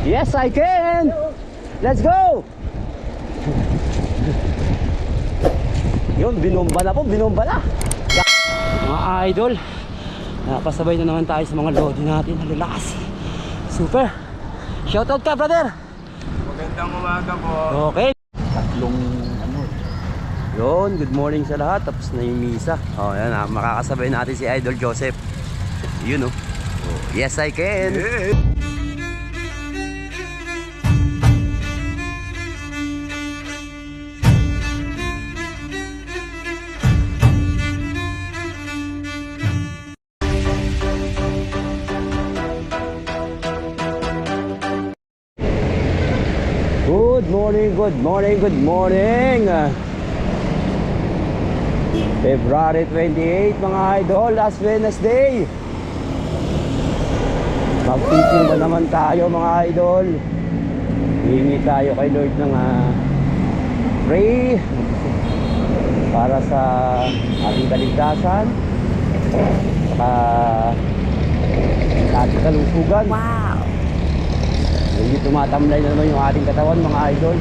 Yes, I can! Let's go! Yun, binomba na po, binomba na! Mga idol, napasabay na naman tayo sa mga lodi natin. Lalakas. Super! Shoutout ka, brother! Magandang umaga po. Okay. Tatlong ano. Yun, good morning sa lahat. Tapos na yung misa. Oh, yan ah, makakasabay natin si Idol Joseph. Yun oh. Oh, Yes, I can. Good morning, good morning, good morning. February 28 mga idol, last Wednesday. Magtiting ba naman tayo mga idol? Hingi tayo kay Lord ng ah, pray para sa ating kaligtasan. Sa ating kalusugan. Wow! Hindi tumatamlay na naman yung ating katawan mga idol.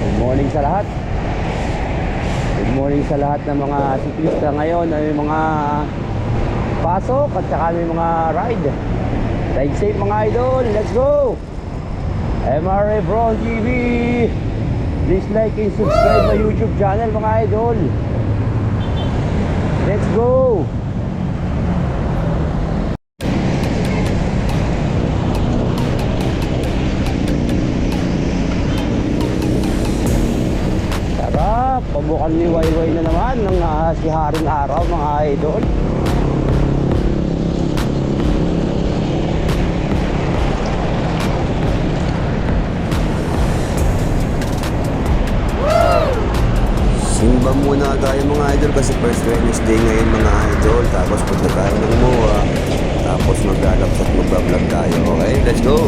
Good morning sa lahat. Good morning sa lahat ng mga siklista ngayon may mga pasok at saka may mga ride. Ride safe mga idol. Let's go! MRA Bron TV. Please like and subscribe my YouTube channel mga idol. Let's go! Tara, pabukan ni Wayway na naman ng ah, si Haring Araw mga idol. Simba muna tayo mga idol kasi first Wednesday ngayon mga idol. Tapos punta tayo ng MOA. Tapos maglalabs at magbablog tayo. Okay, let's go!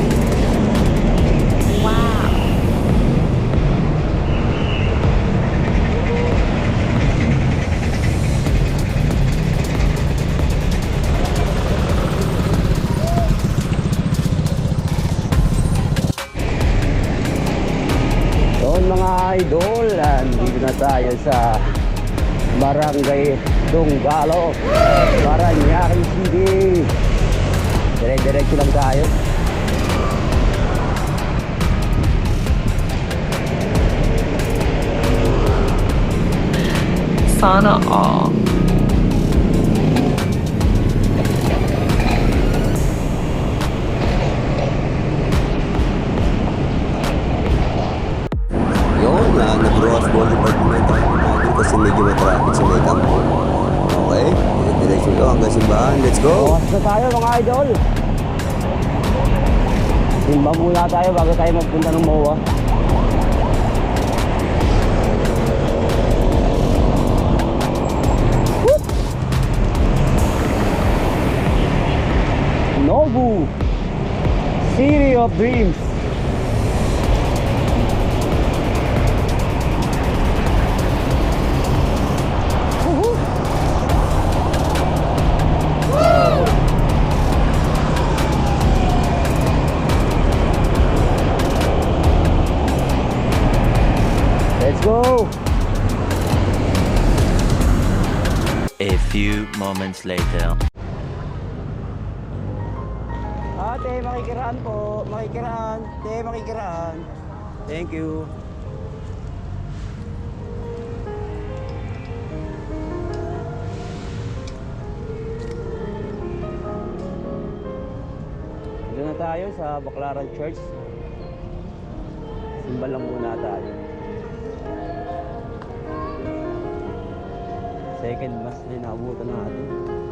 Tayo sa Barangay Dunggalo, Paranaque City. Dire-diretso lang tayo. Sana all. Ko hanggang simbahan. Let's go! Bukas na tayo mga idol. Simba muna tayo bago tayo magpunta ng MOA. Nobu City of Dreams Ate, makikiraan po. Makikiraan. Te, makikiraan. Thank you. Dito na tayo sa Baclaran Church. Simba lang muna tayo. Second mass na inaabutan natin.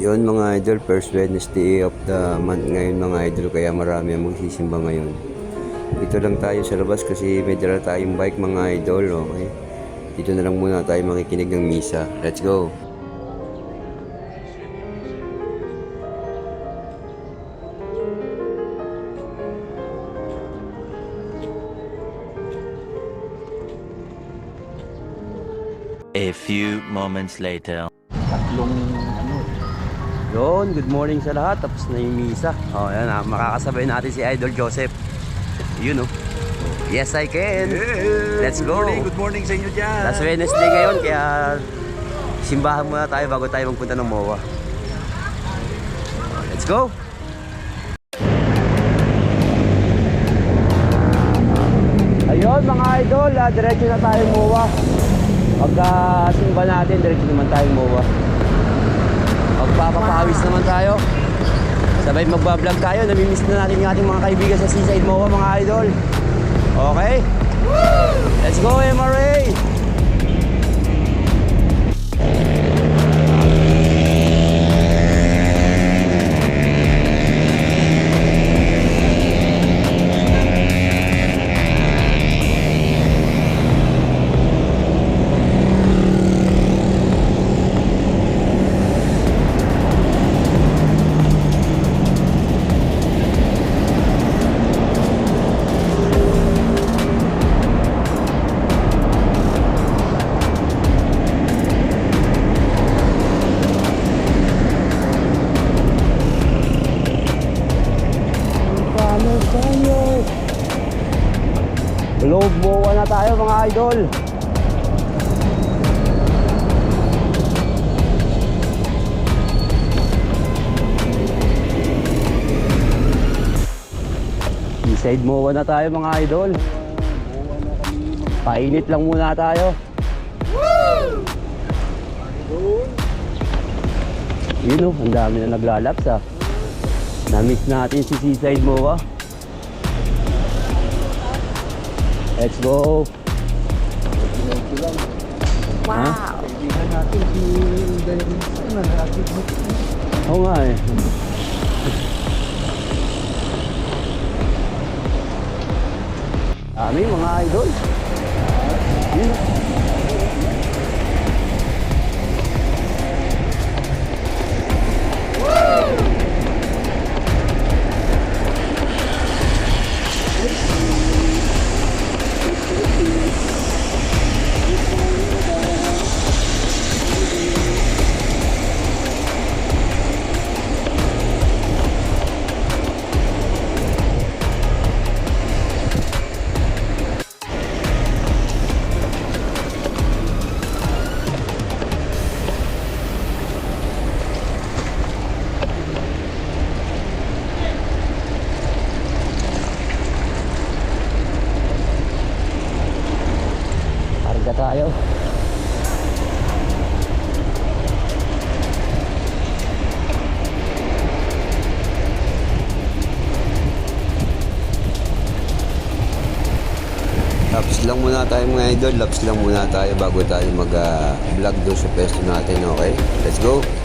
Yun mga idol, first Wednesday of the month ngayon mga idol kaya marami ang magsisimba ngayon. Dito lang tayo sa labas kasi may dala tayong bike mga idol, okay? Dito na lang muna tayo makikinig ng misa. Let's go! A few moments later. Yun, good morning sa lahat. Tapos na yung misa. Oh, yan ah, makakasabay natin si Idol Joseph. Yun oh. Yes, I can. Let's go. Good morning, good morning sa inyo dyan. Last Wednesday ngayon, kaya simbahan muna tayo bago tayo magpunta ng MOA. Let's go! Ayun mga idol, ah, diretso na tayo MOA. Pagka simba natin, diretso naman tayo MOA. Magpapapawis naman tayo. Sabay magbablog tayo, namimiss na natin yung ating mga kaibigan sa Seaside MOA mga idol. Okay? Let's go MRA! Tayo mga idol. Eastside MOA na tayo mga idol. Painit lang muna tayo. Yun oh, ang dami na naglalaps ah. Na-miss natin si Seaside MOA. Let's go. Wow. Oo nga eh. Dami mga idol. Yun. Muna tayo mga idol. Laps lang muna tayo bago tayo mag-vlog doon sa pesto natin. Okay? Let's go!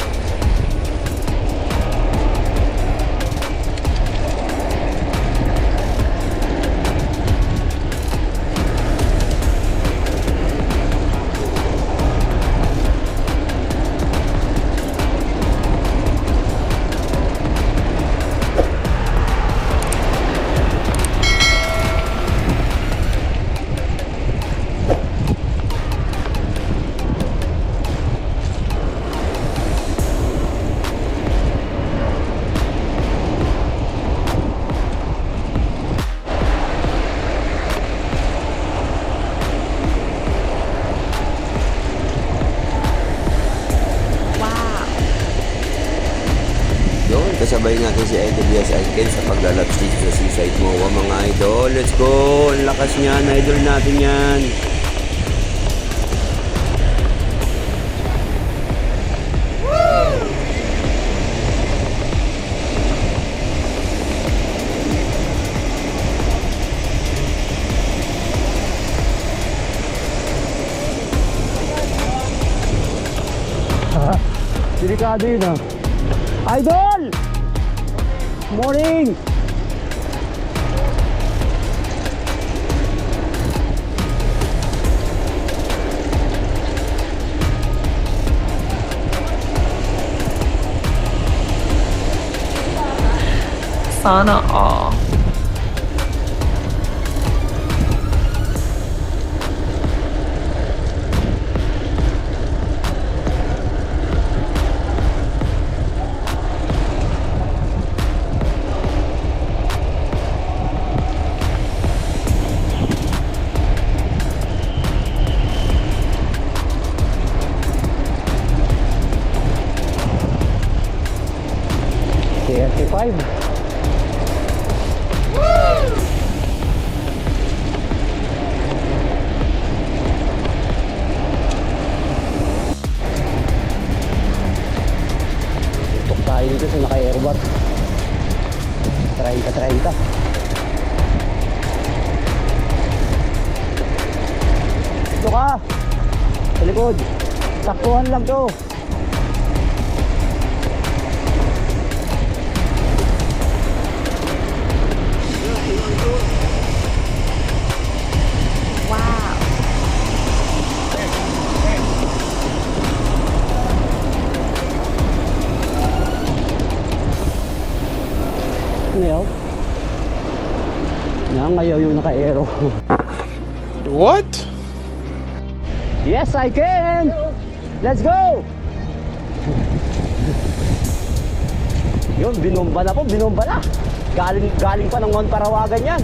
Delikado yun ah. Idol! Morning! Sana all. Sa likod. Saktuhan lang to. Yun? Nangayaw yung naka-aero. What? Yes, I can! Let's go! Yun, binomba na po, binomba na. Galing, galing pa ng Mount Parawagan yan.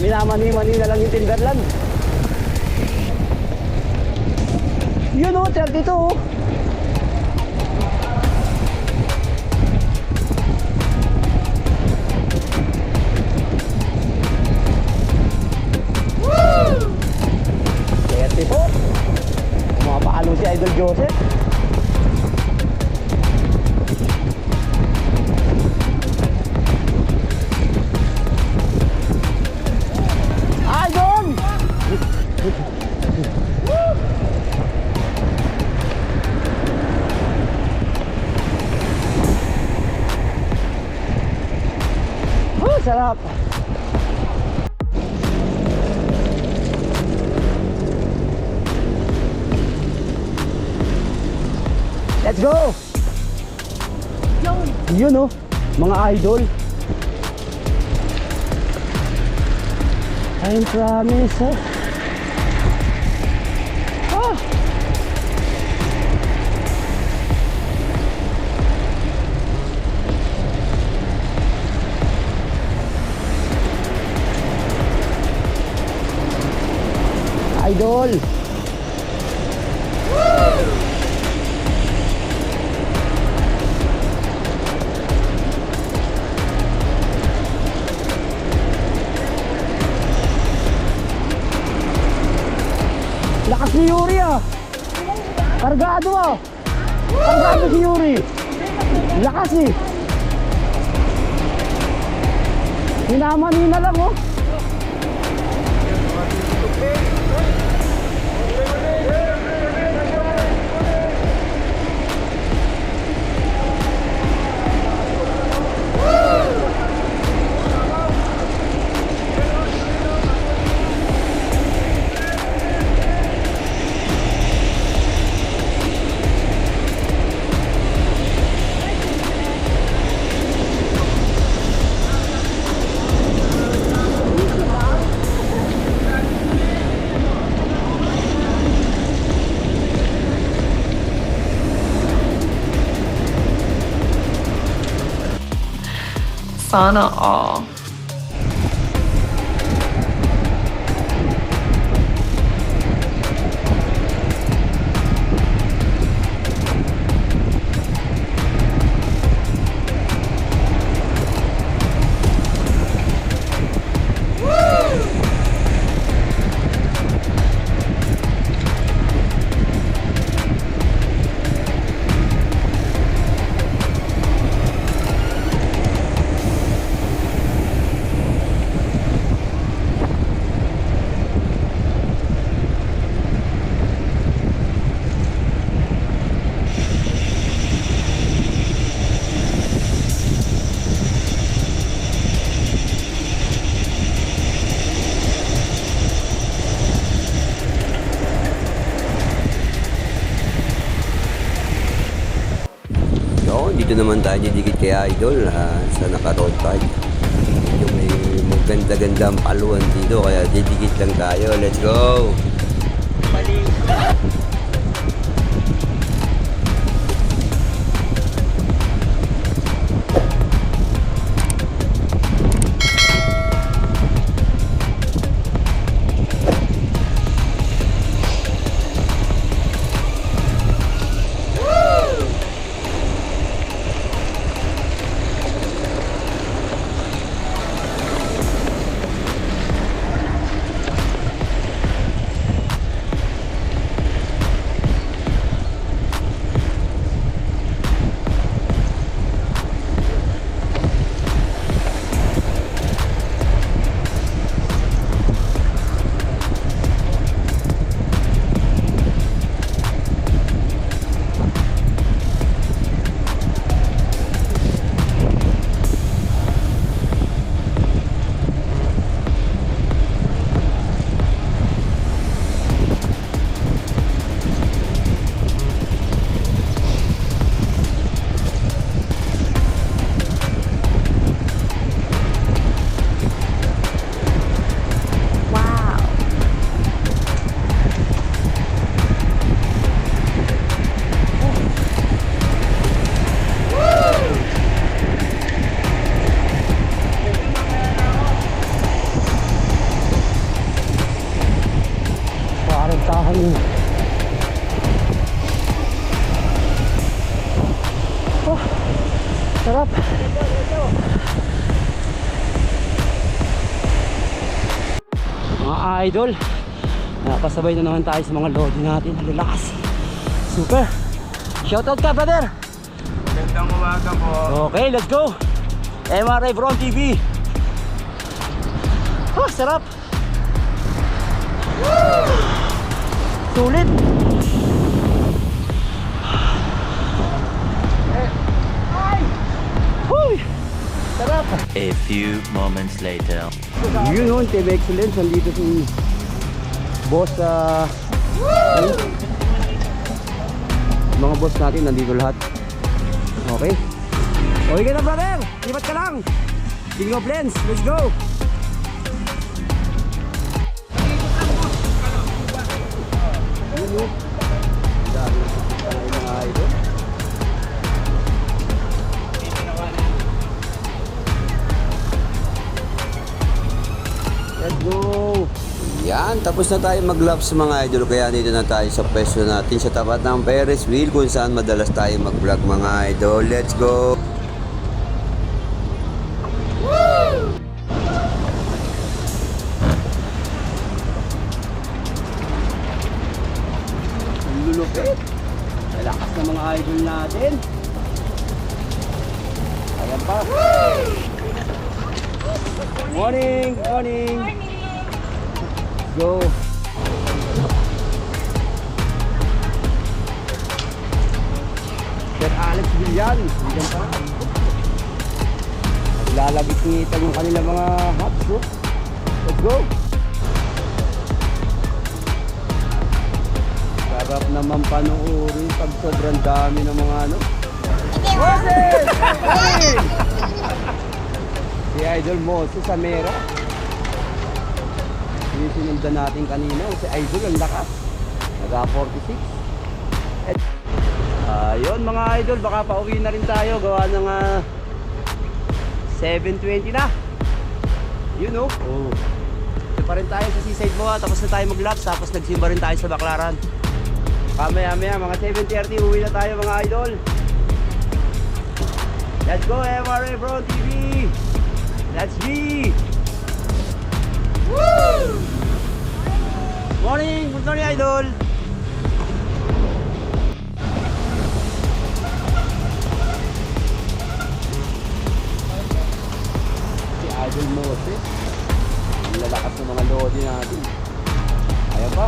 Minamani-mani na lang yung Timberland. Yun o, 32 oh. Mapapalo si Idol Joseph. Idol! Oh, sarap. Go! Yun oh, mga idol. I promise oh. Ah! Idol! Lakas Kargado ah. Kargado si Yuri. Lakas eh. Hinamanina lang oh. Sana all. Dito naman tayo didikit kay Idol ah, sa naka-road bike. Yung may maganda-ganda ang paluan dito kaya didikit lang tayo. Let's go! Oh, idol, nakasabay na naman tayo sa mga lodi natin. Ang lalakas. Super. Shoutout ka, brother. Magandang umaga po. Okay, let's go. MRA Bron TV. Oh, sarap. Sulit. Ay! Huy! Sarap. A few moments later. Yun yun, Team Excellence. Nandito si boss sa... mga boss natin, nandito lahat. Okay. Okay ka na, brother. Lipat ka lang. King of Lens, let's go. Yun yun. Ang dami mga idol. Let's go. Yan, tapos na tayo mag-laps mga idol kaya dito na tayo sa pwesto natin sa tapat ng Ferris wheel kung saan madalas tayo mag-vlog mga idol. Let's go! Lulupit. Malakas na mga idol natin. Ayan pa. Morning! Morning! Go! Sir Alex Villan. Villan pa. Lalabit-ngitan yung kanilang mga hots. Oh. Let's go! Sarap naman panoorin pag sobrang dami ng mga ano. Moses! Hey! Si Idol Moses sa Mera. Yung sinundan natin kanina. Si Idol ang lakas. Naga 46. Et, ayun mga idol, baka pauwi na rin tayo. Gawa ng ah, 7.20 na. Yun oh. Oh. Ito pa rin tayo sa seaside mo Tapos na tayo mag-laps. Tapos nagsimba rin tayo sa Baklaran. Mamaya maya mga 7.30 uwi na tayo mga idol. Let's go MRA Bro TV! Let's G! Woo! Morning! Good morning idol! Si Idol Moses. Ang lalakas ng mga lodi natin. Ayan pa.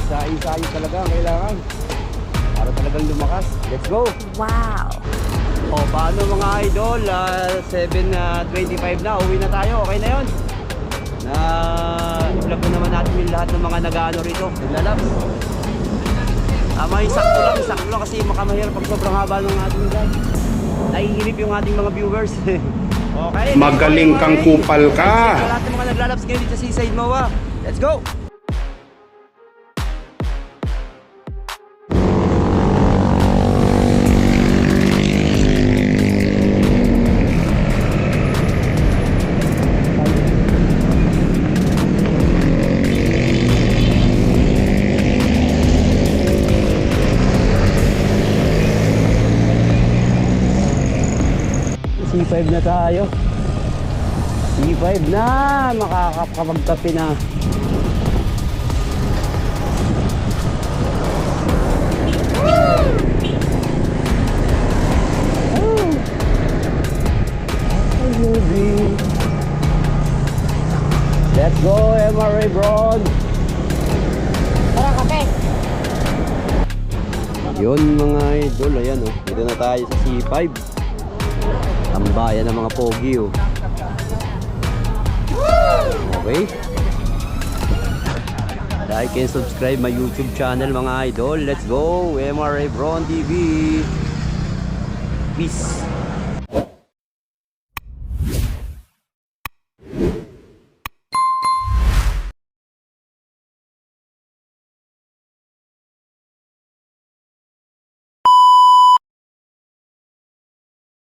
Isa-isayo talaga ang kailangan. Para talagang lumakas. Let's go! Wow. O, paano mga idol? Ah, 7.25 na, uwi na tayo. Okay na yon. Na i-vlog na naman natin yung lahat ng mga nag-ano rito. Naglalabs. Tama yung sakto lang, sakto lang kasi makamahirap pag sobrang haba ng ating vlog. Naiinip yung ating mga viewers. okay. Magaling kang kupal ka. Sa lahat ng mga naglalabs ngayon dito sa Seaside Moa. Let's go! C5 na tayo. C5 na! Makakapagkapi na. Let's go, MRA Broad! Yun mga idol, ayan oh. Dito na tayo sa C5. Tambayan ng mga pogi oh. Okay. Like and subscribe my YouTube channel mga idol. Let's go! MRA Bron TV. Peace.